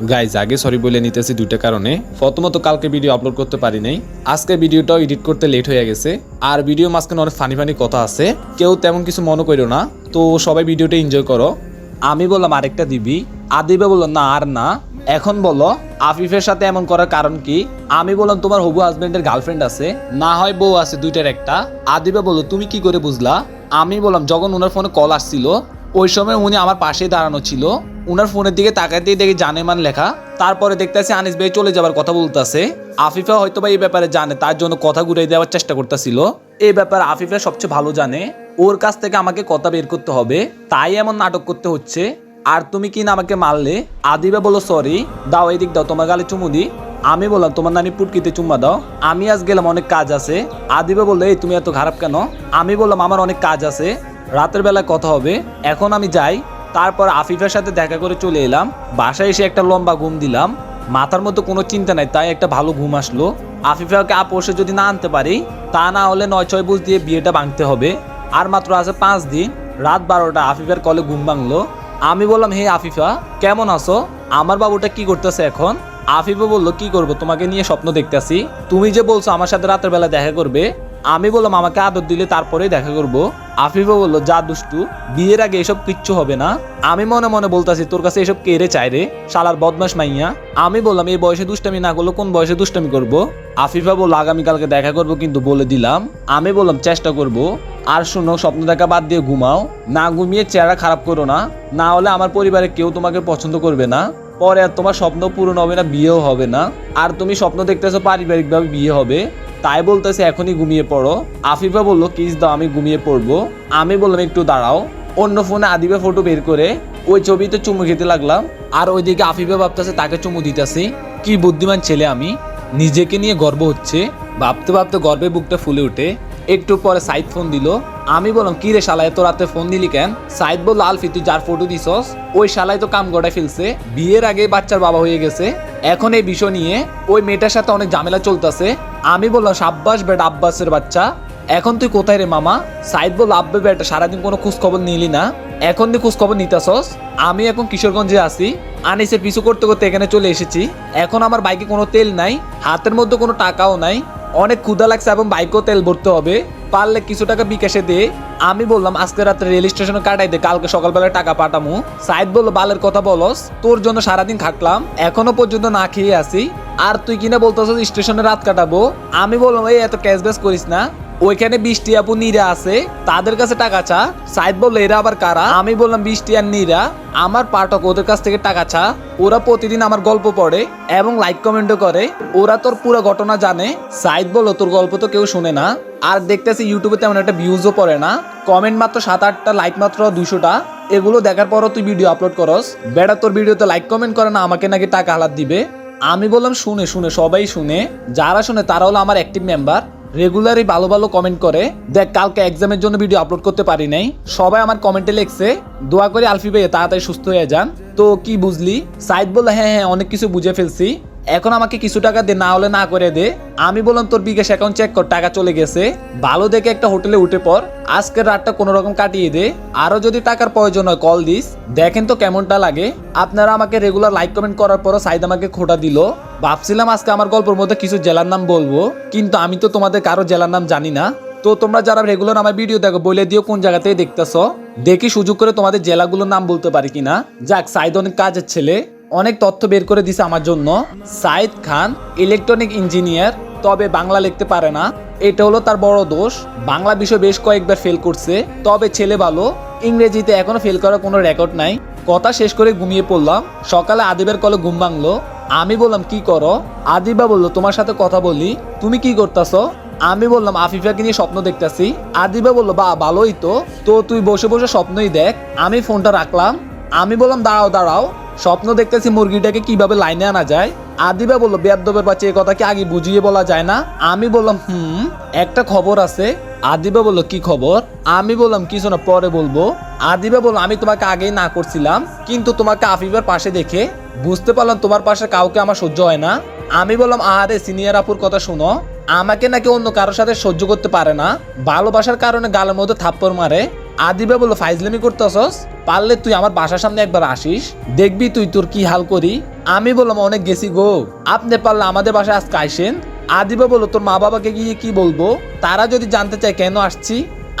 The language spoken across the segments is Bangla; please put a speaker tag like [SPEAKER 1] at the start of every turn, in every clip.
[SPEAKER 1] গাইজ আগে সরি বলে নিতেছি দুইটা কারণে। প্রথমত, কালকে ভিডিও আপলোড করতে পারি নাই। আজকে ভিডিওটাও এডিট করতে লেট হয়ে গেছে। আর ভিডিও মাঝখানে অনেক ফানি ফানি কথা আছে। কেউ তেমন কিছু মনে করো না। তো সবাই ভিডিওটা এনজয় করো। আমি বললাম, আরেকটা দিবি? আদিবে বলল, না, আর না। এখন বলো, আফিফের সাথে এমন করার কারণ কি? আমি বললাম, তোমার হবু হাজবেন্ডের গার্লফ্রেন্ড আছে। না হয় বউ আছে, দুইটার একটা। আদিবে বলল, তুমি কি করে বুঝলা? আমি বললাম, যখন ওনার ফোনে কল আসছিল, ওই সময় উনি আমার পাশেই দাঁড়ানো ছিল। উনার ফোনের দিকে তাকাতেই দেখি জানেমান লেখা। তারপরে দেখতেছি আনিস ভাই চলে যাবার কথা বলতেছে। আফিফা হয়তো বা এই ব্যাপারে জানে, তার জন্য কথা ঘুরিয়ে দেওয়ার চেষ্টা করতেছিল। এই ব্যাপারে আফিফা সবচেয়ে ভালো জানে, ওর কাছ থেকে আমাকে কথা বের করতে হবে, তাই এমন নাটক করতে হচ্ছে। আর তুমি কি না আমাকে মারলে? আদিবা বলো সরি দাও এই দিক দাও, তোমার গালে চুমু দি আমি বললাম, তোমার নানি পুটকিতে চুম্মা দাও। আমি আজ গেলাম, অনেক কাজ আছে। আদিবা বলল, এই, তুমি এত খারাপ কেন? আমি বললাম, আমার অনেক কাজ আছে। রাতের বেলায় কথা হবে। এখন আমি যাই। তারপর আফিফের সাথে দেখা করে চলে এলাম। বাসায় এসে একটা লম্বা ঘুম দিলাম। মাথার মতো কোনো চিন্তা নাই, তাই একটা ভালো ঘুম আসলো। আফিফাকে আপোষে যদি না আনতে পারি, তা না হলে নয় ছয় বুঝ দিয়ে বিয়েটা ভাঙতে হবে। আর মাত্র আছে পাঁচ দিন। রাত বারোটা, আফিফের কলে ঘুম ভাঙলো। আমি বললাম, হে আফিফা, কেমন আছো? আমার বাবুটা কি করতেছে এখন? আফিফা বলল, কি করব, তোমাকে নিয়ে স্বপ্ন দেখতেছি। তুমি যে বলছো, আমার সাথে রাতের বেলা দেখা করবে আমি বললাম, আমাকে আদর দিলে তারপরেই দেখা করব। আফিফা বলল, যা দুষ্টু, বিয়ের আগে এসব কিচ্ছু হবে না। আমি মনে মনে বলতাছি, তোর কাছে এসব কেড়ে চাই রে? শালার বদমাস মাইয়া। আমি বললাম, এই বয়সে দুষ্টামি না করলে কোন বয়সে দুষ্টামি করব? আফিফা বলল, আগামীকালকে দেখা করব কিন্তু বলে দিলাম। আমি বললাম, চেষ্টা করব। আর শুনো, স্বপ্ন দেখা বাদ দিয়ে ঘুমাও। না ঘুমিয়ে চেহারা খারাপ করো না। না হলে আমার পরিবারে কেউ তোমাকে পছন্দ করবে না। পরে আর তোমার স্বপ্ন পূরণ হবে না, বিয়েও হবে না। আর তুমি স্বপ্ন দেখতেছো, পারিবারিকভাবে বিয়ে হবে। তাই বলতেছে, এখনই ঘুমিয়ে পড়ো। আফিফা বলল, কিস দাও, আমি ঘুমিয়ে পড়ব। আমি বললাম, একটু দাঁড়াও। অন্য ফোনে আদিবা ফটো বের করে ওই ছবিতে চুমু খেতে লাগলাম। আর ওইদিকে আফিফা ভাবতেছে, তাকে চুমু দিতেছি। কি বুদ্ধিমান ছেলে আমি। নিজেকে নিয়ে গর্ব হচ্ছে। ভাবতে ভাবতে গর্বে বুকটা ফুলে ওঠে। একটু পরে সাইদ ফোন দিল। আমি বললাম, কি রে শালা, এত রাতে ফোন দিলি কেন? সাইদ বলল, আলফি, তুই যার ফটো দিছস, ওই শালাই তো কাম গড়ায় ফেলছে। বিয়ের আগে বাচ্চার বাবা হয়ে গেছে। এখন এই বিষয় নিয়ে ওই মেয়েটার সাথে অনেক ঝামেলা চলতেছে। আমি বললাম, সাব্বাস বেটা, আব্বাসের বাচ্চা। এখন তুই কোথায় রে মামা? সাইদ বল আব্বে বেটা, সারাদিন কোনো খোঁজ খবর নিলি না। এখন তুই খোঁজ খবর নিতাছস, আমি এখন কিশোরগঞ্জে আছি আনিসের পিছু করতে করতে এখানে চলে এসেছি। এখন আমার বাইকে কোনো তেল নাই, হাতের মধ্যে কোনো টাকাও নাই, অনেক ক্ষুধা লাগছে এবং বাইকেও তেল ভরতে হবে। পারলে কিছু টাকা বিকাশে দে। আমি বললাম, আজকে রাত্রে রেল স্টেশনে কাটাই দে, কালকে সকালবেলায় টাকা পাঠামু। সাইদ বলল, বালের কথা বলস, তোর জন্য সারাদিন খাটলাম এখনও পর্যন্ত না খেয়ে আছি। আর তুই কিনা বলতেছ স্টেশনে রাত কাটাবো। আমি বললাম, এই এত ক্যাশ ব্যাশ করিস না। ওইখানে বৃষ্টি আপু নীরা আছে, তাদের কাছে টাকা চা। সাইদ বলল, এরা আবার কারা? আমি বললাম, বৃষ্টি আর নীরা। আমার পাঠক ওদের কাছ থেকে টাকা চা। ওরা প্রতিদিন আমার গল্প পড়ে এবং লাইক কমেন্টও করে। ওরা তোর পুরো ঘটনা জানে। সাইদ বলল, তোর গল্প তো কেউ শুনে না। আর দেখতেছি ইউটিউবে তেমন একটা ভিউজও পড়ে না। কমেন্ট মাত্র সাত আটটা লাইক মাত্র দুশোটা এগুলো দেখার পরও তুই ভিডিও আপলোড করস। বেড়া, তোর ভিডিওতে লাইক কমেন্ট করে না, আমাকে নাকি টাকা হালাত দিবে? আমি বললাম, শুনে শুনে, সবাই শুনে। যারা শুনে তারা হলো আমার অ্যাক্টিভ মেম্বার রেগুলারই ভালো ভালো কমেন্ট করে, দেখ, কালকে এক্সামের জন্য ভিডিও আপলোড করতে পারি নাই। সবাই আমার কমেন্টে লিখছে, দোয়া করে আলফি ভাই তাড়াতাড়ি সুস্থ হয়ে যান। তো কি বুঝলি? সাইদ বলল হ্যাঁ হ্যাঁ অনেক কিছু বুঝে ফেলছি। এখন আমাকে কিছু টাকা দে, না হলে না করে দে। আমি বললাম, তোর বিকাশ অ্যাকাউন্ট চেক কর, টাকা চলে গেছে। ভালো দেখে একটা হোটেলে উঠে পর আজকের রাতটা কোনো রকম কাটিয়ে দে। আরও যদি টাকার প্রয়োজন হয় কল দিস। দেখেন তো কেমনটা লাগে। আপনারা আমাকে রেগুলার লাইক কমেন্ট করার পরও সাইদ আমাকে খোটা দিল। ভাবছিলাম আজকে আমার গল্পের মধ্যে কিছু জেলার নাম বলব, কিন্তু আমি তো তোমাদের কারও জেলার নাম জানি না। তো তোমরা যারা রেগুলার আমার ভিডিও দেখো, বলে দিও কোন জায়গাতে দেখতেছো। দেখি সুযোগ করে তোমাদের জেলাগুলোর নাম বলতে পারি কিনা। যাক, সাইদ অনেক কাজের ছেলে। অনেক তথ্য বের করে দিছে আমার জন্য। সাইদ খান ইলেকট্রনিক ইঞ্জিনিয়ার তবে বাংলা লিখতে পারে না। এটা হলো তার বড় দোষ। বাংলা বিষয় বেশ কয়েকবার ফেল করছে। তবে ছেলে ভালো, ইংরেজিতে এখনও ফেল করার কোনো রেকর্ড নাই। কথা শেষ করে ঘুমিয়ে পড়লাম। সকালে আদিবের কলে ঘুম ভাঙলো। আমি বললাম, কি করো? আদিবা বলল, তোমার সাথে কথা বলি। তুমি কি করতেছো? আমি বললাম, আফিফাকে নিয়ে স্বপ্ন দেখতেছি। আদিবা বলল, বা, ভালোই তো। তো তুই বসে বসে স্বপ্নই দেখ। আমি ফোনটা রাখলাম। আমি বললাম, দাঁড়াও দাঁড়াও। স্বপ্ন দেখতেছি মুরগিটাকে কীভাবে লাইনে আনা যায়। আদিবা বলল বেদবের বাচ্চা, এই কথা কি আগে বুঝিয়ে বলা যায় না। আমি বললাম, হুম, একটা খবর আছে। আদিবা বলল, কি খবর? আমি বললাম, কিছু না, পরে বলব। আদিবা বলল, আমি তোমাকে আগেই না করছিলাম, কিন্তু তোমাকে আফিবার পাশে দেখে বুঝতে পারলাম তোমার পাশে কাউকে আমার সহ্য হয় না। আমি বললাম আরে সিনিয়র আপুর কথা শুনো। আমাকে নাকি অন্য কারোর সাথে সহ্য করতে পারে না। ভালোবাসার কারণে গালের মধ্যে থাপ্পড় মারে। আদিবা বলল, ফাইজলামি করতেছস? পারলে তুই আমার বাসার সামনে একবার আসিস, দেখবি তুই তোর কি হাল করি। আমি বললাম, অনেক গেছি গো। আপনি পারলে আমাদের বাসায় আজকে আইসেন আদিবা বলল, তোর মা বাবাকে গিয়ে কি বলব? তারা যদি জানতে চায়, কেন আসছি?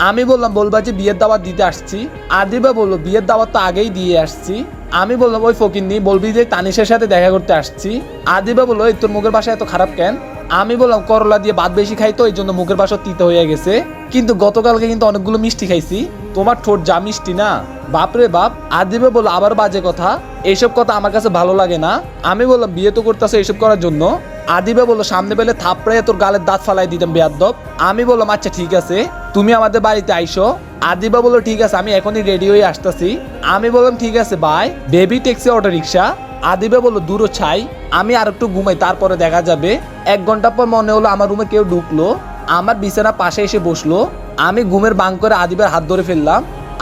[SPEAKER 1] আমি বললাম, বলবা যে বিয়ের দাওয়াত দিতে আসছি। আদিবা বলল, বিয়ের দাওয়াত তো আগেই দিয়ে আসছি। আমি বললাম, ওই ফকিন্নি, বলবি যে তানিশের সাথে দেখা করতে আসছি। আদিবা বলল, এই তোর মুখের বাসায় এত খারাপ কেন? আমি বললাম করলা দিয়ে ভাত বেশি খাই তো, এই জন্য মুখের বাসা তিতে হয়ে গেছে। কিন্তু গতকালকে কিন্তু অনেকগুলো মিষ্টি খাইছি। তোমার ঠোঁট যা মিষ্টি না। বাপরে বাপ, আদিবে বলল আবার বাজে কথা। এইসব কথা আমার কাছে ভালো লাগে না। আমি বললাম, বিয়ে তো করতেছো এইসব করার জন্য। আদিবে বলল, সামনে পেলে থাপড়ে তোর গালের দাঁত ফালাই দিতাম বেয়াদ্দব আমি বললাম আচ্ছা ঠিক আছে, তুমি আমাদের বাড়িতে আইসো। আদিবা বলল, ঠিক আছে, আমি এখনই রেডি হয়ে আসতেছি। আমি বললাম, ঠিক আছে bye baby taxi auto rickshaw আদিবে বলল দূরও ছাই। আমি আর একটু ঘুমাই, তারপরে দেখা যাবে। এক ঘণ্টা পর মনে হলো আমার রুমে কেউ ঢুকলো। আমার বিছানা পাশে এসে বসল। আমি ঘুমের বাং করে আদিবের হাত ধরে ফেললাম।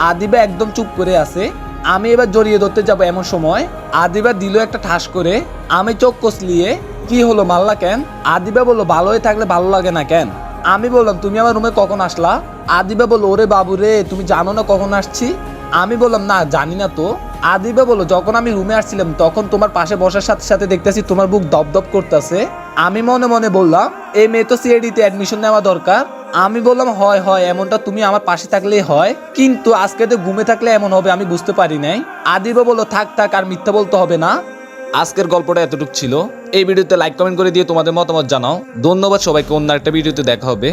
[SPEAKER 1] আদিবা একদম চুপ করে আছে। আমি এবার জড়িয়ে ধরতে যাব এমন সময়। আদিবা দিল একটা ঠাস করে। আমি চোখ কষলিয়ে কি হলো, মাল্লা কেন? আদিবা বলল, ভালো হয়ে থাকলে ভালো লাগে না কেন? আমি বললাম, তুমি আমার রুমে কখন আসলা? আদিবা বলল, ওরে বাবু রে, তুমি জানো না কখন আসছি? আমি বললাম, না, জানি না তো। আদিবা বলল যখন আমি রুমে আসছিলাম, তখন তোমার পাশে বসার সাথে সাথে দেখতেছি তোমার বুক দপদপ করতেছে। আমি মনে মনে বললাম, এই মেয়ে তো সিআইডিতে অ্যাডমিশন নেওয়া দরকার। আমি বললাম, হয় হয়, এমনটা তুমি আমার পাশে থাকলেই হয়। কিন্তু আজকে তো ঘুমে থাকলে এমন হবে, আমি বুঝতে পারি নাই। আদিবা বলল, থাক থাক, আর মিথ্যা বলতে হবে না। আজকের গল্পটা এতটুকু ছিল। এই ভিডিওতে লাইক কমেন্ট করে দিয়ে তোমাদের মতামত জানাও। ধন্যবাদ সবাইকে, অন্য একটা ভিডিওতে দেখা হবে।